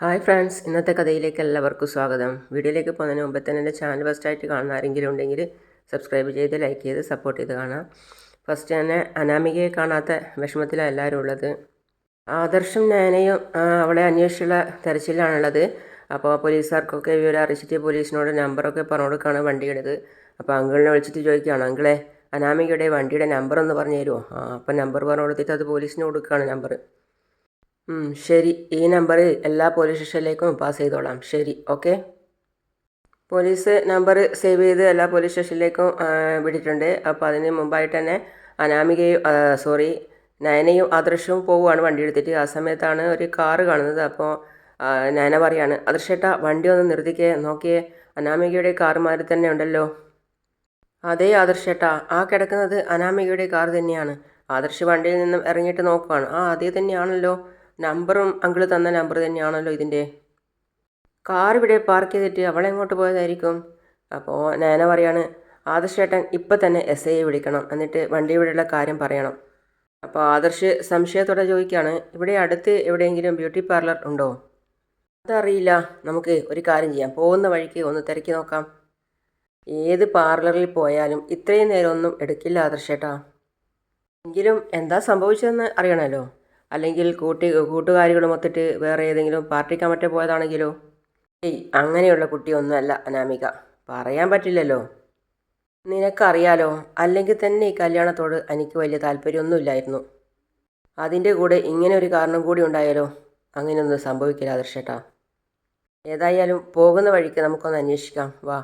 Hi friends ഇന്നത്തെ കഥയിലേക്ക് എല്ലാവർക്കും സ്വാഗതം. വീഡിയോയിലേക്ക് പോകുന്നതിന് മുമ്പ് തന്നെ എന്റെ ചാനൽ ഫസ്റ്റായിട്ട് കാണുന്ന ആരെങ്കിലും ഉണ്ടെങ്കിൽ സബ്സ്ക്രൈബ് ചെയ്ത് ലൈക്ക് ചെയ്ത് സപ്പോർട്ട് ചെയ്ത് കാണാം. ഫസ്റ്റ് തന്നെ അനാമികയെ കാണാത്ത വിഷമത്തിലാണ് എല്ലാവരും ഉള്ളത്. ആദർശം നയനയും അവളെ അന്വേഷിച്ചുള്ള തെരച്ചിലാണുള്ളത് അപ്പോൾ പോലീസുകാർക്കൊക്കെ വിവരം അറിയിച്ചിട്ട് പോലീസിനോട് നമ്പറൊക്കെ പറഞ്ഞു കൊടുക്കുകയാണ് വണ്ടിയുടേത് അപ്പോൾ അങ്കിളിനെ വിളിച്ചിട്ട് ചോദിക്കുകയാണ് അങ്കിളെ അനാമികയുടെ വണ്ടിയുടെ നമ്പർ ഒന്ന് പറഞ്ഞു തരുമോ അപ്പോൾ നമ്പർ പറഞ്ഞു കൊടുത്തിട്ട് അത് പോലീസിന് കൊടുക്കുകയാണ് നമ്പർ ശരി. ഈ നമ്പറിൽ എല്ലാ പോലീസ് സ്റ്റേഷനിലേക്കും പാസ് ചെയ്തോളാം. ശരി ഓക്കെ പോലീസ് നമ്പർ സേവ് ചെയ്ത് എല്ലാ പോലീസ് സ്റ്റേഷനിലേക്കും വിട്ടിട്ടുണ്ട്. അപ്പോൾ അതിന് മുമ്പായിട്ട് തന്നെ അനാമികയും സോറി നയനയും ആദർശവും പോവുകയാണ് വണ്ടി എടുത്തിട്ട്. ആ സമയത്താണ് ഒരു കാറ് കാണുന്നത്. അപ്പോൾ നയന പറയാണ് ആദർശേട്ടാ വണ്ടി ഒന്ന് നിർത്തിക്കേ. നോക്കിയേ അനാമികയുടെ കാറുമാതിരി തന്നെ ഉണ്ടല്ലോ. അതേ ആദർശേട്ടാ. ആ കിടക്കുന്നത് അനാമികയുടെ കാർ തന്നെയാണ്. ആദർശ് വണ്ടിയിൽ നിന്നും ഇറങ്ങിയിട്ട് നോക്കുകയാണ് ആ അതേ തന്നെയാണല്ലോ. നമ്പറും അങ്കിൾ തന്ന നമ്പർ തന്നെയാണല്ലോ ഇതിന്റെ. കാർ ഇവിടെ പാർക്ക് ചെയ്തിട്ട് അവളെങ്ങോട്ട് പോയതായിരിക്കും? അപ്പോൾ നയന പറയാണ് ആദർശേട്ടൻ ഇപ്പം തന്നെ എസ് ഐയെ വിളിക്കണം. എന്നിട്ട് വണ്ടി ഇവിടെയുള്ള കാര്യം പറയണം. അപ്പോൾ ആദർശ് സംശയത്തോടെ ചോദിക്കുകയാണ് ഇവിടെ അടുത്ത് എവിടെയെങ്കിലും ബ്യൂട്ടി പാർലർ ഉണ്ടോ? അതറിയില്ല. നമുക്ക് ഒരു കാര്യം ചെയ്യാം. പോകുന്ന വഴിക്ക് ഒന്ന് തിരക്കി നോക്കാം. ഏത് പാർലറിൽ പോയാലും ഇത്രയും നേരമൊന്നും എടുക്കില്ല ആദർശേട്ടാ. എങ്കിലും എന്താ സംഭവിച്ചതെന്ന് അറിയണമല്ലോ. അല്ലെങ്കിൽ കൂട്ടി കൂട്ടുകാരികളുമൊത്തിട്ട് വേറെ ഏതെങ്കിലും പാർട്ടിക്ക് മറ്റേ പോയതാണെങ്കിലോ? ഏയ് അങ്ങനെയുള്ള കുട്ടിയൊന്നുമല്ല അനാമിക. പറയാൻ പറ്റില്ലല്ലോ. നിനക്കറിയാലോ അല്ലെങ്കിൽ തന്നെ ഈ കല്യാണത്തോട് എനിക്ക് വലിയ താല്പര്യമൊന്നുമില്ലായിരുന്നു. അതിന്റെ കൂടെ ഇങ്ങനെ ഒരു കാരണം കൂടി ഉണ്ടായാലോ? അങ്ങനെയൊന്നും സംഭവിക്കില്ല ആദർശേട്ടാ ഏതായാലും പോകുന്ന വഴിക്ക് നമുക്കൊന്ന് അന്വേഷിക്കാം. വാ.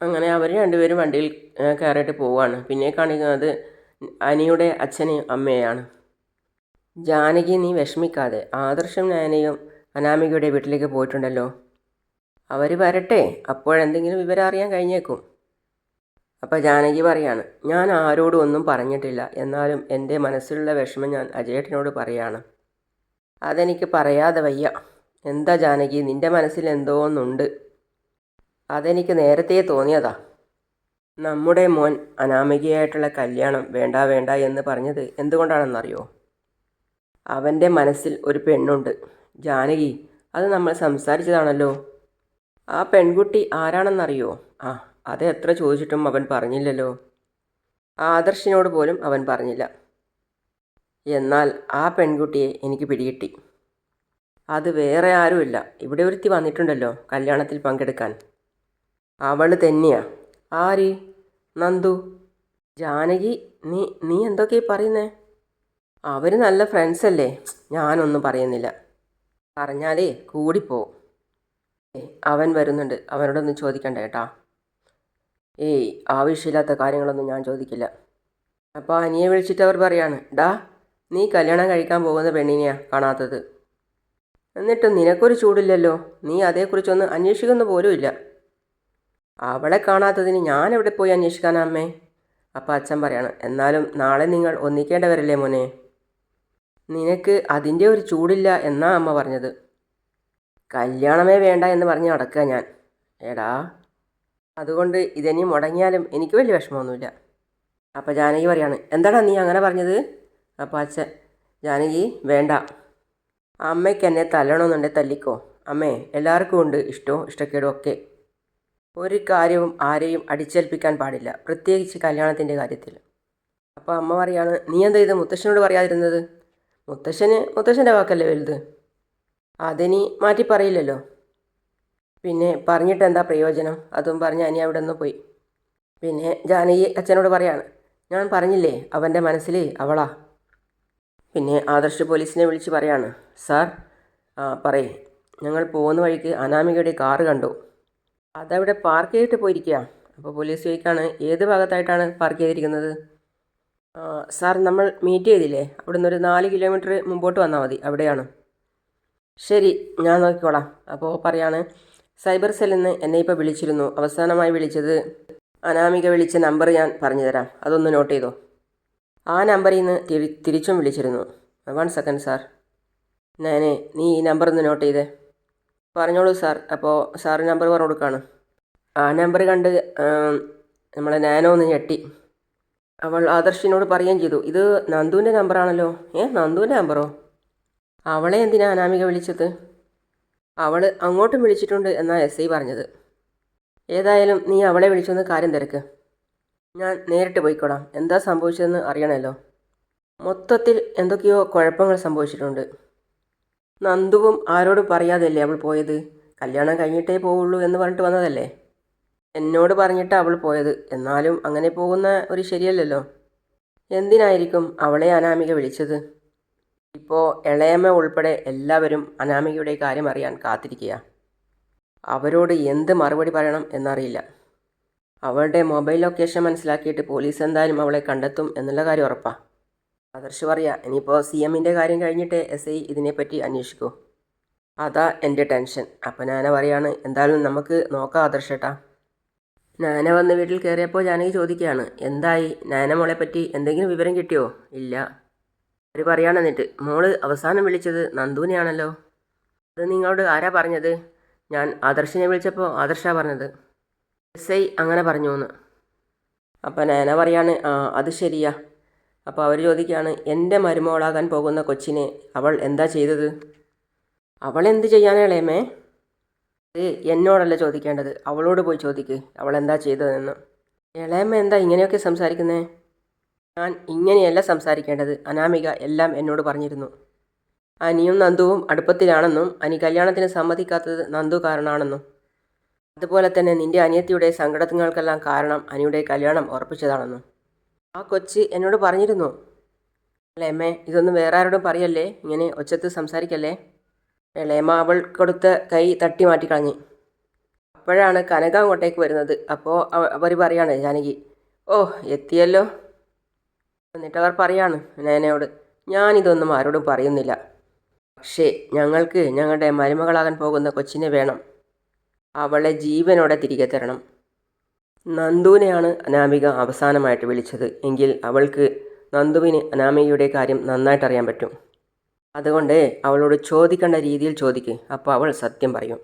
അങ്ങനെ അവർ രണ്ടുപേരും വണ്ടിയിൽ കയറിയിട്ട് പോവുകയാണ് പിന്നെ കാണിക്കുന്നത് അനിയുടെ അച്ഛനെയും അമ്മയെയാണ്. ജാനകി നീ വിഷമിക്കാതെ. ആദർശം നയനയും അനാമികയുടെ വീട്ടിലേക്ക് പോയിട്ടുണ്ടല്ലോ. അവർ വരട്ടെ. അപ്പോഴെന്തെങ്കിലും വിവരം അറിയാൻ കഴിഞ്ഞേക്കും. അപ്പോൾ ജാനകി പറയാണ് ഞാൻ ആരോടും ഒന്നും പറഞ്ഞിട്ടില്ല. എന്നാലും എന്റെ മനസ്സിലുള്ള വിഷമം ഞാൻ അജയേട്ടനോട് പറയാണ്. അതെനിക്ക് പറയാതെ വയ്യ. എന്താ ജാനകി നിന്റെ മനസ്സിൽ എന്തോ ഒന്നുണ്ട് അതെനിക്ക് നേരത്തെ തോന്നിയതാ. നമ്മുടെ മോൻ അനാമികയായിട്ടുള്ള കല്യാണം വേണ്ട വേണ്ട എന്ന് പറഞ്ഞത് എന്തുകൊണ്ടാണെന്നറിയോ? അവന്റെ മനസ്സിൽ ഒരു പെണ്ണുണ്ട്. ജാനകി അത് നമ്മൾ സംസാരിച്ചതാണല്ലോ. ആ പെൺകുട്ടി ആരാണെന്നറിയോ? ആ അത് എത്ര ചോദിച്ചിട്ടും അവൻ പറഞ്ഞില്ലല്ലോ. ആദർശിനോട് പോലും അവൻ പറഞ്ഞില്ല. എന്നാൽ ആ പെൺകുട്ടിയെ എനിക്ക് പിടികിട്ടി. അത് വേറെ ആരുമില്ല. ഇവിടെ ഒരുത്തി വന്നിട്ടുണ്ടല്ലോ കല്യാണത്തിൽ പങ്കെടുക്കാൻ. അവൾ തന്നെയാ. ആര്? നന്ദു. ജാനകി നീ നീ എന്തൊക്കെയാ പറയുന്നേ? അവർ നല്ല ഫ്രണ്ട്സ് അല്ലേ? ഞാനൊന്നും പറയുന്നില്ല. പറഞ്ഞാലേ കൂടിപ്പോവും അവൻ വരുന്നുണ്ട്. അവനോടൊന്നും ചോദിക്കണ്ട കേട്ടാ. ഏയ് ആവശ്യമില്ലാത്ത കാര്യങ്ങളൊന്നും ഞാൻ ചോദിക്കില്ല. അപ്പോൾ അനിയെ വിളിച്ചിട്ട് അവർ പറയാണ് ഡാ നീ കല്യാണം കഴിക്കാൻ പോകുന്ന പെണ്ണിനെയാ കാണാത്തത്. എന്നിട്ടും നിനക്കൊരു ചൂടില്ലല്ലോ? നീ അതേക്കുറിച്ചൊന്ന് അന്വേഷിക്കുന്ന പോലുമില്ല അവളെ കാണാത്തതിന് ഞാൻ എവിടെ പോയി അന്വേഷിക്കാനാ അമ്മേ? അപ്പം അച്ഛൻ പറയാണ് എന്നാലും നാളെ നിങ്ങൾ ഒന്നിക്കേണ്ടവരല്ലേ മോനെ? നിനക്ക് അതിന്റെ ഒരു ചൂടില്ല എന്നാ അമ്മ പറഞ്ഞത്. കല്യാണമേ വേണ്ട എന്ന് പറഞ്ഞ് നടക്കുക ഞാൻ. എടാ അതുകൊണ്ട് ഇതിനി മുടങ്ങിയാലും എനിക്ക് വലിയ വിഷമമൊന്നുമില്ല. അപ്പം ജാനകി പറയാണ് എന്താടാ നീ അങ്ങനെ പറഞ്ഞത്? അപ്പം അച്ഛൻ ജാനകി വേണ്ട. അമ്മയ്ക്ക് എന്നെ തല്ലണമെന്നുണ്ടെ തല്ലിക്കോ. അമ്മേ എല്ലാവർക്കും ഉണ്ട് ഇഷ്ടവും ഇഷ്ടക്കേടും ഒക്കെ. ഒരു കാര്യവും ആരെയും അടിച്ചേൽപ്പിക്കാൻ പാടില്ല പ്രത്യേകിച്ച് കല്യാണത്തിന്റെ കാര്യത്തിൽ. അപ്പോൾ അമ്മ പറയാണ് നീ എന്താ ഇത് മുത്തശ്ശനോട് പറയാതിരുന്നത്? മുത്തശ്ശന് മുത്തശ്ശന്റെ വാക്കല്ലേ വലുത്? അതിനി മാറ്റി പറയില്ലല്ലോ. പിന്നെ പറഞ്ഞിട്ട് എന്താ പ്രയോജനം? അതും പറഞ്ഞ് അനി അവിടെ നിന്ന് പോയി. പിന്നെ ജാനകി അച്ഛനോട് പറയാണ് ഞാൻ പറഞ്ഞില്ലേ അവന്റെ മനസ്സിൽ അവളാ. പിന്നെ ആദർശ് പോലീസിനെ വിളിച്ച് പറയാണ് സാർ ആ പറയേ. ഞങ്ങൾ പോകുന്ന വഴിക്ക് അനാമികയുടെ കാറ് കണ്ടു. അതവിടെ പാർക്ക് ചെയ്തിട്ട് പോയിരിക്കുക അപ്പോൾ പോലീസ് ചോദിക്കാണ് ഏത് ഭാഗത്തായിട്ടാണ് പാർക്ക് ചെയ്തിരിക്കുന്നത്? സാർ നമ്മൾ മീറ്റ് ചെയ്തില്ലേ? അവിടുന്ന് ഒരു നാല് കിലോമീറ്റർ മുമ്പോട്ട് വന്നാൽ മതി. അവിടെയാണ്. ശരി ഞാൻ നോക്കിക്കോളാം. അപ്പോൾ പറയാണ് സൈബർ സെല്ലിൽ നിന്ന് എന്നെ ഇപ്പോൾ വിളിച്ചിരുന്നു. അവസാനമായി വിളിച്ചത് അനാമിക വിളിച്ച നമ്പർ ഞാൻ പറഞ്ഞു തരാം. അതൊന്ന് നോട്ട് ചെയ്തോ. ആ നമ്പറിൽ നിന്ന് തിരി തിരിച്ചും വിളിച്ചിരുന്നു. One second sir. ഞാനേ നീ ഈ നമ്പർ ഒന്ന് നോട്ട് ചെയ്തേ. പറഞ്ഞോളൂ സാർ. അപ്പോൾ സാർ നമ്പർ പറഞ്ഞു കൊടുക്കുകയാണ് ആ നമ്പർ കണ്ട് നമ്മളെ നാനോ ഒന്ന് ഞെട്ടി. അവൾ ആദർശിനോട് പറയുകയും ചെയ്തു. ഇത് നന്ദുവിന്റെ നമ്പറാണല്ലോ ഏ നന്ദുവിന്റെ നമ്പറോ അവളെ എന്തിനാ അനാമിക വിളിച്ചത്? അവൾ അങ്ങോട്ടും വിളിച്ചിട്ടുണ്ട് എന്നാ എസ് ഐ പറഞ്ഞത്. ഏതായാലും നീ അവളെ വിളിച്ചൊന്ന് കാര്യം തിരക്ക്. ഞാൻ നേരിട്ട് പോയിക്കോളാം. എന്താ സംഭവിച്ചതെന്ന് അറിയണമല്ലോ. മൊത്തത്തിൽ എന്തൊക്കെയോ കുഴപ്പങ്ങൾ സംഭവിച്ചിട്ടുണ്ട്. നന്ദുവും ആരോടും പറയാതല്ലേ അവൾ പോയത്? കല്യാണം കഴിഞ്ഞിട്ടേ പോവുള്ളൂ എന്ന് പറഞ്ഞിട്ട് വന്നതല്ലേ? എന്നോട് പറഞ്ഞിട്ട് അവൾ പോയത്. എന്നാലും അങ്ങനെ പോകുന്ന ഒരു ശരിയല്ലല്ലോ. എന്തിനായിരിക്കും അവളെ അനാമിക വിളിച്ചത്? ഇപ്പോൾ ഇളയമ്മ ഉൾപ്പെടെ എല്ലാവരും അനാമികയുടെ കാര്യം അറിയാൻ കാത്തിരിക്കുക അവരോട് എന്ത് മറുപടി പറയണം എന്നറിയില്ല. അവളുടെ മൊബൈൽ ലൊക്കേഷൻ മനസ്സിലാക്കിയിട്ട് പോലീസ് എന്തായാലും അവളെ കണ്ടെത്തും എന്നുള്ള കാര്യം ഉറപ്പാണ് ആദർശ് പറയാ ഇനിയിപ്പോൾ സി എമ്മിന്റെ കാര്യം കഴിഞ്ഞിട്ട് എസ് ഐ ഇതിനെപ്പറ്റി അന്വേഷിക്കൂ. അതാ എന്റെ ടെൻഷൻ. അപ്പം ഞാനാ പറയാണ് എന്തായാലും നമുക്ക് നോക്കാം ആദർശേട്ടാ നാന വന്ന് വീട്ടിൽ കയറിയപ്പോൾ ജാനകി ചോദിക്കുകയാണ് എന്തായി? നാന മോളെ പറ്റി എന്തെങ്കിലും വിവരം കിട്ടിയോ? ഇല്ല. അവർ പറയാണെന്നിട്ട് മോൾ അവസാനം വിളിച്ചത് നന്ദുവിനെയാണല്ലോ. അത് നിങ്ങളോട് ആരാ പറഞ്ഞത്? ഞാൻ ആദർശിനെ വിളിച്ചപ്പോൾ ആദർശാ പറഞ്ഞത്. എസ് ഐ അങ്ങനെ പറഞ്ഞു എന്ന് അപ്പം നാന പറയാണ് ആ അത് ശരിയാ. അപ്പോൾ അവർ ചോദിക്കുകയാണ് എന്റെ മരുമോളാകാൻ പോകുന്ന കൊച്ചിനെ അവൾ എന്താ ചെയ്തത്? അവൾ എന്ത് ചെയ്യാനേളേമേ അത് എന്നോടല്ല ചോദിക്കേണ്ടത്? അവളോട് പോയി ചോദിക്ക്. അവൾ എന്താ ചെയ്തതെന്ന്. ഇളയമ്മ എന്താ ഇങ്ങനെയൊക്കെ സംസാരിക്കുന്നേ? ഞാൻ ഇങ്ങനെയല്ല സംസാരിക്കേണ്ടത്. അനാമിക എല്ലാം എന്നോട് പറഞ്ഞിരുന്നു. അനിയും നന്ദുവും അടുപ്പത്തിലാണെന്നും അനി കല്യാണത്തിന് സമ്മതിക്കാത്തത് നന്ദു കാരണമാണെന്നും അതുപോലെ തന്നെ നിന്റെ അനിയത്തിയുടെ സങ്കടങ്ങൾക്കെല്ലാം കാരണം അനിയുടെ കല്യാണം ഉറപ്പിച്ചതാണെന്നും. ആ കൊച്ച് എന്നോട് പറഞ്ഞിരുന്നു. അല്ലേ അമ്മേ ഇതൊന്നും വേറെ ആരോടും പറയല്ലേ? ഇങ്ങനെ ഒച്ചത്ത് സംസാരിക്കല്ലേ? ഇളയമ്മ കൊടുത്ത കൈ തട്ടി കളഞ്ഞു. അപ്പോഴാണ് കനക അങ്ങോട്ടേക്ക് വരുന്നത്. അപ്പോൾ അവർ പറയാണ് ജാനകി ഓ എത്തിയല്ലോ? എന്നിട്ട് അവർ പറയാണ് നേനയോട് ഞാനിതൊന്നും ആരോടും പറയുന്നില്ല. പക്ഷേ ഞങ്ങൾക്ക് ഞങ്ങളുടെ മരുമകളാകാൻ പോകുന്ന കൊച്ചിനെ വേണം. അവളെ ജീവനോടെ തിരികെ തരണം. നന്ദുവിനെയാണ് അനാമിക അവസാനമായിട്ട് വിളിച്ചത്. എങ്കിൽ അവൾക്ക് നന്ദുവിന് അനാമികയുടെ കാര്യം നന്നായിട്ട് അറിയാൻ പറ്റും. അതുകൊണ്ട് അവളോട് ചോദിക്കേണ്ട രീതിയിൽ ചോദിക്ക്. അപ്പോൾ അവൾ സത്യം പറയും.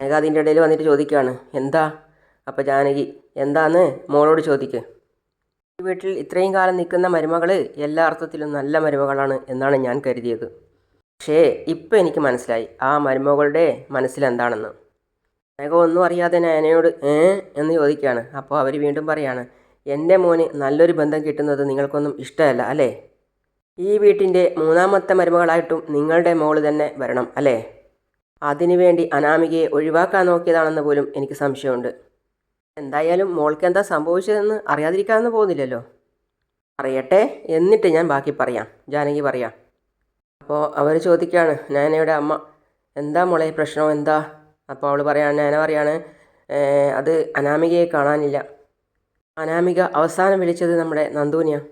ജാനക അതിന്റെ ഇടയിൽ വന്നിട്ട് ചോദിക്കുകയാണ് എന്താ? അപ്പോൾ ജാനകി എന്താന്ന് മോളോട് ചോദിക്ക്. ഈ വീട്ടിൽ ഇത്രയും കാലം നിൽക്കുന്ന മരുമകൾ എല്ലാ അർത്ഥത്തിലും നല്ല മരുമകളാണ് എന്നാണ് ഞാൻ കരുതിയത്. പക്ഷേ ഇപ്പോൾ എനിക്ക് മനസ്സിലായി ആ മരുമകളുടെ മനസ്സിലെന്താണെന്ന് മേഘം ഒന്നും അറിയാതെ നയനയോട് ഏ? എന്ന് ചോദിക്കുകയാണ്. അപ്പോൾ അവർ വീണ്ടും പറയാണ് എന്റെ മോന് നല്ലൊരു ബന്ധം കിട്ടുന്നത് നിങ്ങൾക്കൊന്നും ഇഷ്ടമല്ല അല്ലേ? ഈ വീട്ടിന്റെ മൂന്നാമത്തെ മരുമകളായിട്ടും നിങ്ങളുടെ മോൾ തന്നെ വരണം അല്ലേ? അതിനുവേണ്ടി അനാമികയെ ഒഴിവാക്കാൻ നോക്കിയതാണെന്ന് പോലും എനിക്ക് സംശയമുണ്ട്. എന്തായാലും മോൾക്ക് എന്താ സംഭവിച്ചതെന്ന് അറിയാതിരിക്കാമെന്ന് പോകുന്നില്ലല്ലോ. അറിയട്ടെ എന്നിട്ട് ഞാൻ ബാക്കി പറയാം. ജാനകി പറയാം. അപ്പോൾ അവർ ചോദിക്കുകയാണ് നയനയുടെ അമ്മ എന്താ മോളെ പ്രശ്നം? എന്താ? അപ്പോൾ അവൾ പറയാണ് നയന പറയാണ് അത് അനാമികയെ കാണാനില്ല. അനാമിക അവസാനം വിളിച്ചത് നമ്മുടെ നന്ദുവിനെയാണ്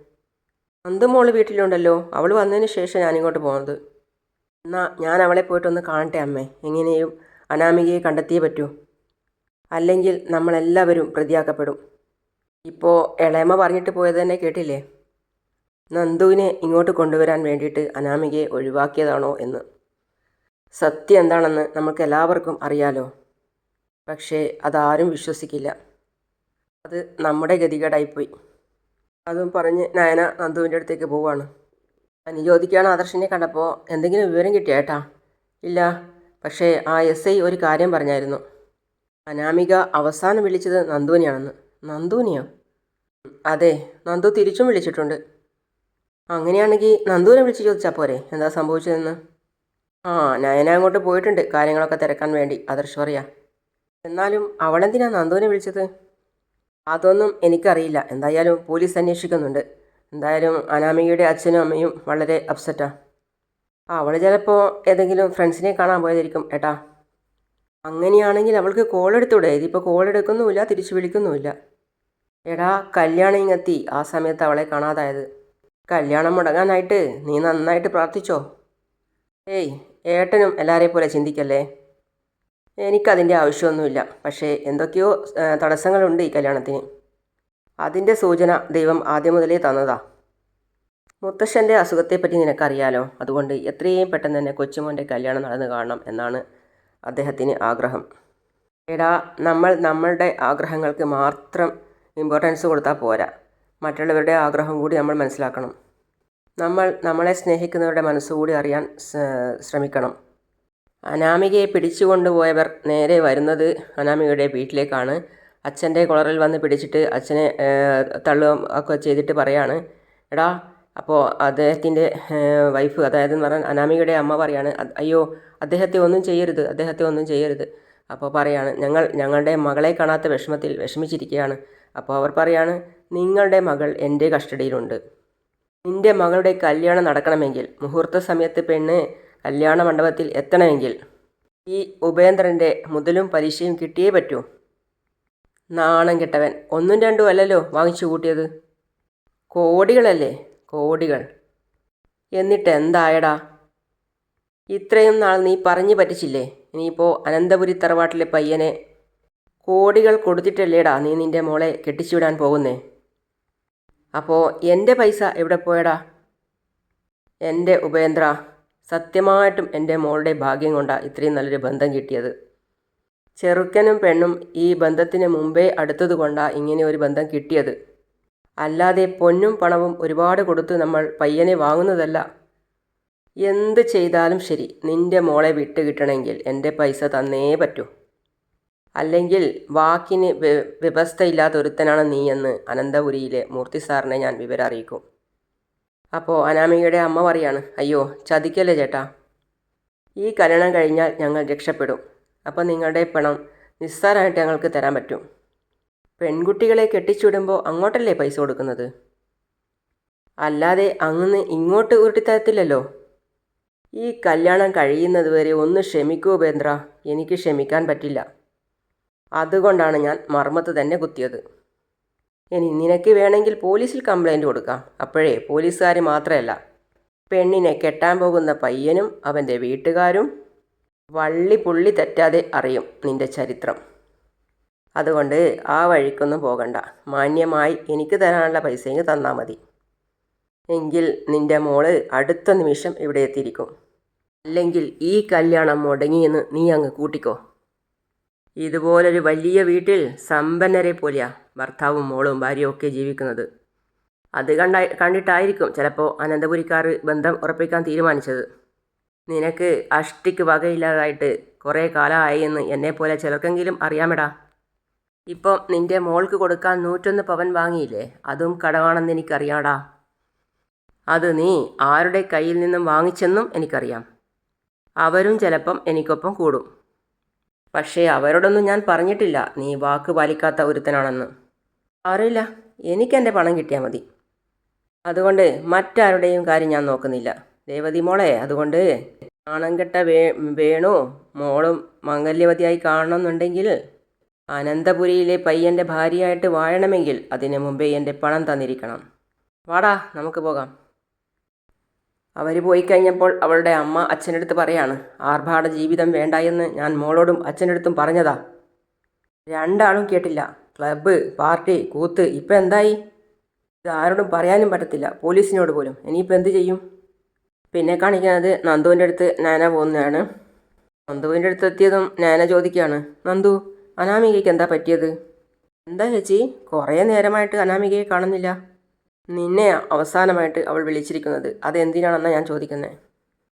നന്ദു മോൾ വീട്ടിലുണ്ടല്ലോ. അവൾ വന്നതിന് ശേഷം ഞാനിങ്ങോട്ട് പോകുന്നത് എന്നാൽ ഞാൻ അവളെ പോയിട്ടൊന്ന് കാണട്ടെ അമ്മേ. എങ്ങനെയും അനാമികയെ കണ്ടെത്തിയേ പറ്റൂ. അല്ലെങ്കിൽ നമ്മളെല്ലാവരും പ്രതിയാക്കപ്പെടും. ഇപ്പോൾ ഇളയമ്മ പറഞ്ഞിട്ട് പോയത് തന്നെ കേട്ടില്ലേ? നന്ദുവിനെ ഇങ്ങോട്ട് കൊണ്ടുവരാൻ വേണ്ടിയിട്ട് അനാമികയെ ഒഴിവാക്കിയതാണോ എന്ന്. സത്യം എന്താണെന്ന് നമുക്ക് എല്ലാവർക്കും അറിയാലോ. പക്ഷേ അതാരും വിശ്വസിക്കില്ല. അത് നമ്മുടെ ഗതികേടായിപ്പോയി. അതും പറഞ്ഞ് നയന നന്ദുവിന്റെ അടുത്തേക്ക് പോവാണ് അനുജ്യോതിക്കാണ് ആദർശിനെ കണ്ടപ്പോൾ എന്തെങ്കിലും വിവരം കിട്ടിയേട്ടാ ഇല്ല. പക്ഷേ ആ എസ് ഐ ഒരു കാര്യം പറഞ്ഞായിരുന്നു. അനാമിക അവസാനം വിളിച്ചത് നന്ദുവിനെയാണെന്ന്. നന്ദുവിനെയോ? അതെ നന്ദു തിരിച്ചും വിളിച്ചിട്ടുണ്ട്. അങ്ങനെയാണെങ്കിൽ നന്ദുവിനെ വിളിച്ച് ചോദിച്ചാൽ പോരെ? എന്താ സംഭവിച്ചതെന്ന്? ആ നയന അങ്ങോട്ട് പോയിട്ടുണ്ട്. കാര്യങ്ങളൊക്കെ തിരക്കാൻ വേണ്ടി. ആദർശ് പറയാ. എന്നാലും അവളെന്തിനാ നന്ദുവിനെ വിളിച്ചത്? അതൊന്നും എനിക്കറിയില്ല. എന്തായാലും പോലീസ് അന്വേഷിക്കുന്നുണ്ട്. എന്തായാലും അനാമികയുടെ അച്ഛനും അമ്മയും വളരെ അപ്സെറ്റാ അവൾ ചിലപ്പോൾ ഏതെങ്കിലും ഫ്രണ്ട്സിനെ കാണാൻ പോയതായിരിക്കും ഏട്ടാ. അങ്ങനെയാണെങ്കിൽ അവൾക്ക് കോൾ എടുത്തൂടെ? ഇതിപ്പോൾ കോൾ എടുക്കുന്നുമില്ല തിരിച്ചു വിളിക്കുന്നുമില്ല. എടാ കല്യാണം ഇങ്ങെത്തി. ആ സമയത്ത് അവളെ കാണാതായത്. കല്യാണം മുടങ്ങാനായിട്ട് നീ നന്നായിട്ട് പ്രാർത്ഥിച്ചോ? ഏയ് ഏട്ടനും എല്ലാവരെയും പോലെ ചിന്തിക്കല്ലേ? എനിക്കതിന്റെ ആവശ്യമൊന്നുമില്ല. പക്ഷേ എന്തൊക്കെയോ തടസ്സങ്ങളുണ്ട് ഈ കല്യാണത്തിന്. അതിന്റെ സൂചന ദൈവം ആദ്യം മുതലേ തന്നതാ. മുത്തശ്ശന്റെ അസുഖത്തെപ്പറ്റി നിനക്കറിയാലോ? അതുകൊണ്ട് എത്രയും പെട്ടെന്ന് തന്നെ കൊച്ചുമോന്റെ കല്യാണം നടന്നു കാണണം എന്നാണ് അദ്ദേഹത്തിന് ആഗ്രഹം. എടാ നമ്മൾ നമ്മളുടെ ആഗ്രഹങ്ങൾക്ക് മാത്രം ഇമ്പോർട്ടൻസ് കൊടുത്താൽ പോരാ. മറ്റുള്ളവരുടെ ആഗ്രഹം കൂടി നമ്മൾ മനസ്സിലാക്കണം. നമ്മൾ നമ്മളെ സ്നേഹിക്കുന്നവരുടെ മനസ്സുകൂടി അറിയാൻ ശ്രമിക്കണം. അനാമികയെ പിടിച്ചുകൊണ്ടുപോയവർ നേരെ വരുന്നത് അനാമികയുടെ വീട്ടിലേക്കാണ്. അച്ഛന്റെ കുളറിൽ വന്ന് പിടിച്ചിട്ട് അച്ഛനെ തള്ളുക ഒക്കെ ചെയ്തിട്ട് പറയാണ് എടാ അപ്പോൾ അദ്ദേഹത്തിന്റെ വൈഫ് അതായത് എന്ന് പറഞ്ഞാൽ അനാമികയുടെ അമ്മ പറയാണ് അയ്യോ അദ്ദേഹത്തെ ഒന്നും ചെയ്യരുത് അദ്ദേഹത്തെ ഒന്നും ചെയ്യരുത്. അപ്പോൾ പറയാണ് ഞങ്ങൾ ഞങ്ങളുടെ മകളെ കാണാത്ത വിഷമത്തിൽ വിഷമിച്ചിരിക്കുകയാണ്. അപ്പോൾ അവർ പറയാണ് നിങ്ങളുടെ മകൾ എന്റെ കസ്റ്റഡിയിലുണ്ട്. നിന്റെ മകളുടെ കല്യാണം നടക്കണമെങ്കിൽ മുഹൂർത്ത സമയത്ത് പെണ്ണ് കല്യാണ മണ്ഡപത്തിൽ എത്തണമെങ്കിൽ ഈ ഉപേന്ദ്രന്റെ മുതലും പലിശയും കിട്ടിയേ പറ്റൂ. നാണം കെട്ടവൻ ഒന്നും രണ്ടും അല്ലല്ലോ വാങ്ങിച്ചു കൂട്ടിയത്. കോടികളല്ലേ? കോടികൾ. എന്നിട്ട് എന്തായടാ? ഇത്രയും നാൾ നീ പറഞ്ഞു പറ്റിച്ചില്ലേ? ഇനിയിപ്പോൾ അനന്തപുരി തറവാട്ടിലെ പയ്യനെ കോടികൾ കൊടുത്തിട്ടല്ലേടാ നീ നിന്റെ മോളെ കെട്ടിച്ചുവിടാൻ പോകുന്നേ? അപ്പോൾ എന്റെ പൈസ എവിടെ പോയടാ? എന്റെ ഉപേന്ദ്ര. സത്യമായിട്ടും എന്റെ മോളുടെ ഭാഗ്യം കൊണ്ടാണ് ഇത്രയും നല്ലൊരു ബന്ധം കിട്ടിയത്. ചെറുക്കനും പെണ്ണും ഈ ബന്ധത്തിന് മുമ്പേ അടുത്തത് കൊണ്ടാണ് ഇങ്ങനെ ഒരു ബന്ധം കിട്ടിയത്. അല്ലാതെ പൊന്നും പണവും ഒരുപാട് കൊടുത്ത് നമ്മൾ പയ്യനെ വാങ്ങുന്നതല്ല. എന്ത് ചെയ്താലും ശരി നിന്റെ മോളെ വിട്ട് കിട്ടണമെങ്കിൽ എന്റെ പൈസ തന്നേ പറ്റൂ. അല്ലെങ്കിൽ വാക്കിന് വ്യ- വ്യവസ്ഥയില്ലാത്ത ഒരുത്തനാണ് നീയെന്ന് അനന്തപുരിയിലെ മൂർത്തി സാറിനെ ഞാൻ വിവരം അറിയിക്കും. അപ്പോൾ അനാമികയുടെ അമ്മ പറയാണ് അയ്യോ ചതിക്കല്ലേ ചേട്ടാ? ഈ കല്യാണം കഴിഞ്ഞാൽ ഞങ്ങൾ രക്ഷപ്പെടും. അപ്പോൾ നിങ്ങളുടെ പണം നിസ്സാരമായിട്ട് ഞങ്ങൾക്ക് തരാൻ പറ്റും. പെൺകുട്ടികളെ കെട്ടിച്ചുവിടുമ്പോൾ അങ്ങോട്ടല്ലേ പൈസ കൊടുക്കുന്നത്? അല്ലാതെ അങ്ങ് ഇങ്ങോട്ട് ഉരുട്ടിത്തരത്തില്ലല്ലോ. ഈ കല്യാണം കഴിയുന്നത് വരെ ഒന്ന് ക്ഷമിക്കൂ ഉപേന്ദ്ര. എനിക്ക് ക്ഷമിക്കാൻ പറ്റില്ല. അതുകൊണ്ടാണ് ഞാൻ മർമ്മത്ത് തന്നെ കുത്തിയത്. ഇനി നിനക്ക് വേണമെങ്കിൽ പോലീസിൽ കംപ്ലൈന്റ് കൊടുക്കാം. അപ്പോഴേ പോലീസുകാർ മാത്രമല്ല പെണ്ണിനെ കെട്ടാൻ പോകുന്ന പയ്യനും അവന്റെ വീട്ടുകാരും വള്ളി പുള്ളി തെറ്റാതെ അറിയും നിന്റെ ചരിത്രം. അതുകൊണ്ട് ആ വഴിക്കൊന്നും പോകണ്ട. മാന്യമായി എനിക്ക് തരാനുള്ള പൈസ ഇങ്ങ് തന്നാൽ മതി. എങ്കിൽ നിന്റെ മോൾ അടുത്ത നിമിഷം ഇവിടെ എത്തിയിരിക്കും. അല്ലെങ്കിൽ ഈ കല്യാണം മുടങ്ങിയെന്ന് നീ അങ്ങ് കൂട്ടിക്കോ. ഇതുപോലൊരു വലിയ വീട്ടിൽ സമ്പന്നരെ പോലെയാ ഭർത്താവും മോളും ഭാര്യയും ഒക്കെ ജീവിക്കുന്നത്. അത് കണ്ട കണ്ടിട്ടായിരിക്കും ചിലപ്പോൾ അനന്തപുരിക്കാർ ബന്ധം ഉറപ്പിക്കാൻ തീരുമാനിച്ചത്. നിനക്ക് അഷ്ടിക്ക് വകയില്ലാതായിട്ട് കുറേ കാലമായി എന്ന് എന്നെപ്പോലെ ചിലർക്കെങ്കിലും അറിയാമെടാ. ഇപ്പം നിന്റെ മോൾക്ക് കൊടുക്കാൻ നൂറ്റൊന്ന് പവൻ വാങ്ങിയില്ലേ? അതും കടമാണെന്ന് എനിക്കറിയാടാ. അത് നീ ആരുടെ കയ്യിൽ നിന്നും വാങ്ങിച്ചെന്നും എനിക്കറിയാം. അവരും ചിലപ്പം എനിക്കൊപ്പം കൂടും. പക്ഷേ അവരോടൊന്നും ഞാൻ പറഞ്ഞിട്ടില്ല. നീ വാക്ക് പാലിക്കാത്ത ഒരുത്തനാണെന്ന്. അറിയില്ല. എനിക്കെന്റെ പണം കിട്ടിയാൽ മതി. അതുകൊണ്ട് മറ്റാരുടെയും കാര്യം ഞാൻ നോക്കുന്നില്ല. ദേവതി മോളെ അതുകൊണ്ട് നാണംകെട്ട വേ വേണു മോളും മംഗല്യവതിയായി കാണണമെന്നുണ്ടെങ്കിൽ അനന്തപുരിയിലെ പയ്യന്റെ ഭാര്യയായിട്ട് വാഴണമെങ്കിൽ അതിനു മുമ്പേ എന്റെ പണം തന്നിരിക്കണം. വാടാ നമുക്ക് പോകാം. അവർ പോയി കഴിഞ്ഞപ്പോൾ അവളുടെ അമ്മ അച്ഛനടുത്ത് പറയാണ് ആർഭാട ജീവിതം വേണ്ട എന്ന് ഞാൻ മോളോടും അച്ഛനടുത്തും പറഞ്ഞതാ. രണ്ടാളും കേട്ടില്ല. ക്ലബ്ബ് പാർട്ടി കൂത്ത് ഇപ്പം എന്തായി? ഇത് ആരോടും പറയാനും പറ്റത്തില്ല. പോലീസിനോട് പോലും. ഇനിയിപ്പോൾ എന്ത് ചെയ്യും? പിന്നെ കാണിക്കുന്നത് നന്ദുവിന്റെ അടുത്ത് നാന പോകുന്നതാണ്. നന്ദുവിന്റെ അടുത്ത് എത്തിയതും നാന ചോദിക്കുകയാണ് നന്ദു അനാമികയ്ക്ക് എന്താ പറ്റിയത്? എന്താ ചേച്ചി? കുറേ നേരമായിട്ട് അനാമികയെ കാണുന്നില്ല. നിന്നെ അവസാനമായിട്ട് അവൾ വിളിച്ചിരിക്കുന്നത്. അതെന്തിനാണെന്നാണ് ഞാൻ ചോദിക്കുന്നത്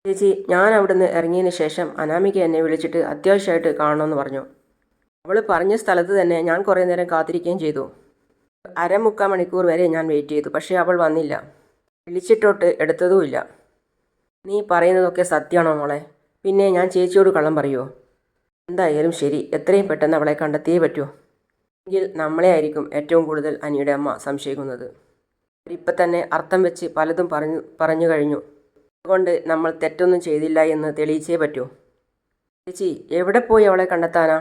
ചേച്ചി ഞാൻ അവിടുന്ന് ഇറങ്ങിയതിന് ശേഷം അനാമിക എന്നെ വിളിച്ചിട്ട് അത്യാവശ്യമായിട്ട് കാണണമെന്ന് പറഞ്ഞു. അവൾ പറഞ്ഞ സ്ഥലത്ത് തന്നെ ഞാൻ കുറേ നേരം കാത്തിരിക്കുകയും ചെയ്തു. അരമുക്കാൽ മണിക്കൂർ വരെ ഞാൻ വെയിറ്റ് ചെയ്തു പക്ഷേ അവൾ വന്നില്ല. വിളിച്ചിട്ടോട്ട് എടുത്തതുമില്ല നീ പറയുന്നതൊക്കെ സത്യമാണോ മോളെ? പിന്നെ ഞാൻ ചേച്ചിയോട് കള്ളം പറയുമോ എന്തായാലും ശരി എത്രയും പെട്ടെന്ന് അവളെ കണ്ടെത്തിയേ പറ്റൂ. എങ്കിൽ നമ്മളെ ആയിരിക്കും ഏറ്റവും കൂടുതൽ അനിയുടെ അമ്മ സംശയിക്കുന്നത്. ഇപ്പം തന്നെ അർത്ഥം വെച്ച് പലതും പറഞ്ഞു പറഞ്ഞു കഴിഞ്ഞു. അതുകൊണ്ട് നമ്മൾ തെറ്റൊന്നും ചെയ്തില്ല എന്ന് തെളിയിച്ചേ പറ്റൂ. ചേച്ചി എവിടെ പോയി അവളെ കണ്ടെത്താനാ?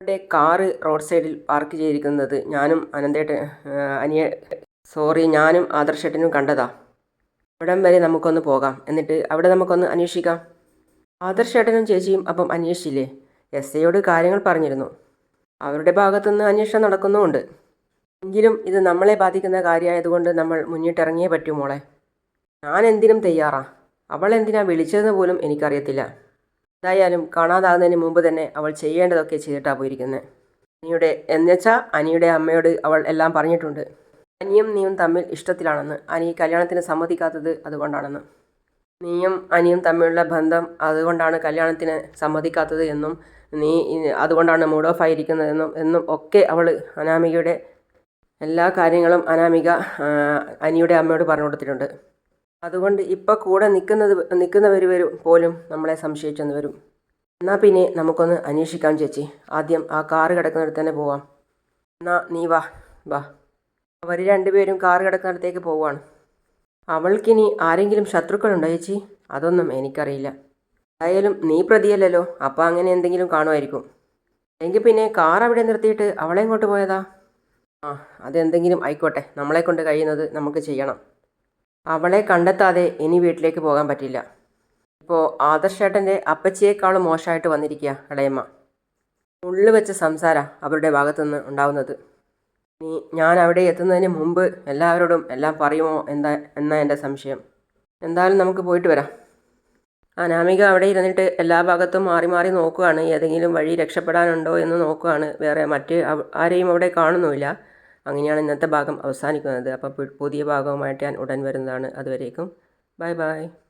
അവളുടെ കാറ് റോഡ് സൈഡിൽ പാർക്ക് ചെയ്തിരിക്കുന്നത് ഞാനും അനന്തേട്ട അനിയ സോറി ഞാനും ആദർശേട്ടനും കണ്ടതാ. ഇവിടം വരെ നമുക്കൊന്ന് പോകാം. എന്നിട്ട് അവിടെ നമുക്കൊന്ന് അന്വേഷിക്കാം. ആദർശേട്ടനും ചേച്ചിയും അപ്പം അന്വേഷിച്ചില്ലേ? എസ് ഐയോട് കാര്യങ്ങൾ പറഞ്ഞിരുന്നു. അവരുടെ ഭാഗത്തുനിന്ന് അന്വേഷണം നടക്കുന്നുമുണ്ട്. എങ്കിലും ഇത് നമ്മളെ ബാധിക്കുന്ന കാര്യമായതുകൊണ്ട് നമ്മൾ മുന്നിട്ടിറങ്ങിയേ പറ്റൂ മോളെ. ഞാൻ എന്തിനും തയ്യാറാ. അവൾ എന്തിനാ വിളിച്ചതെന്ന് പോലും എനിക്കറിയത്തില്ല. എന്തായാലും കാണാതാകുന്നതിന് മുമ്പ് തന്നെ അവൾ ചെയ്യേണ്ടതൊക്കെ ചെയ്തിട്ടാ പോയിരിക്കുന്നത് അനിയുടെ എന്നുവെച്ചാൽ അനിയുടെ അമ്മയോട് അവൾ എല്ലാം പറഞ്ഞിട്ടുണ്ട്. അനിയും നീയും തമ്മിൽ ഇഷ്ടത്തിലാണെന്ന്. അനി കല്യാണത്തിന് സമ്മതിക്കാത്തത് അതുകൊണ്ടാണെന്ന്. നീയും അനിയും തമ്മിലുള്ള ബന്ധം അതുകൊണ്ടാണ് കല്യാണത്തിന് സമ്മതിക്കാത്തത് എന്നും നീ അതുകൊണ്ടാണ് മൂഡ് ഓഫ് ആയിരിക്കുന്നതെന്നും എന്നും ഒക്കെ അവൾ അനാമികയുടെ എല്ലാ കാര്യങ്ങളും അനാമിക അനിയുടെ അമ്മയോട് പറഞ്ഞു കൊടുത്തിട്ടുണ്ട്. അതുകൊണ്ട് ഇപ്പോൾ കൂടെ നിൽക്കുന്നത് നിൽക്കുന്നവർ വരും പോലും നമ്മളെ സംശയിച്ചെന്ന് വരും. എന്നാൽ പിന്നെ നമുക്കൊന്ന് അന്വേഷിക്കാം ചേച്ചി. ആദ്യം ആ കാറ് കിടക്കുന്നിടത്ത് തന്നെ പോവാം. എന്നാ നീ വാ വാ. അവർ രണ്ടുപേരും കാറ് കിടക്കുന്നിടത്തേക്ക് പോവാണ്. അവൾക്കിനി ആരെങ്കിലും ശത്രുക്കളുണ്ടോ ചേച്ചി? അതൊന്നും എനിക്കറിയില്ല. എന്തായാലും നീ പ്രതിയല്ലല്ലോ അപ്പം അങ്ങനെ എന്തെങ്കിലും കാണുമായിരിക്കും. എങ്കിൽ പിന്നെ കാർ അവിടെ നിർത്തിയിട്ട് അവളെ ഇങ്ങോട്ട് പോയതാ? ആ അതെന്തെങ്കിലും ആയിക്കോട്ടെ. നമ്മളെ കൊണ്ട് കഴിയുന്നത് നമുക്ക് ചെയ്യണം. അവളെ കണ്ടെത്താതെ ഇനി വീട്ടിലേക്ക് പോകാൻ പറ്റില്ല. ഇപ്പോൾ ആദർശേട്ടന്റെ അപ്പച്ചിയേക്കാളും മോശമായിട്ട് വന്നിരിക്കുക ഇളയമ്മ. ഉള്ളു വെച്ച സംസാര അവരുടെ ഭാഗത്തുനിന്ന് ഉണ്ടാവുന്നത്. ഇനി ഞാൻ അവിടെ എത്തുന്നതിന് മുമ്പ് എല്ലാവരോടും എല്ലാം പറയുമോ എന്താ എന്നാ എന്റെ സംശയം. എന്തായാലും നമുക്ക് പോയിട്ട് വരാം. അനാമിക അവിടെ ഇരുന്നിട്ട് എല്ലാ ഭാഗത്തും മാറി മാറി നോക്കുകയാണ്. ഏതെങ്കിലും വഴി രക്ഷപ്പെടാനുണ്ടോ എന്ന് നോക്കുകയാണ്. വേറെ മറ്റ് ആരെയും അവിടെ കാണുന്നുമില്ല. അങ്ങനെയാണ് ഇന്നത്തെ ഭാഗം അവസാനിക്കുന്നത്. അപ്പോൾ പുതിയ ഭാഗവുമായിട്ട് ഞാൻ ഉടൻ വരുന്നതാണ്. അതുവരേക്കും. Bye bye.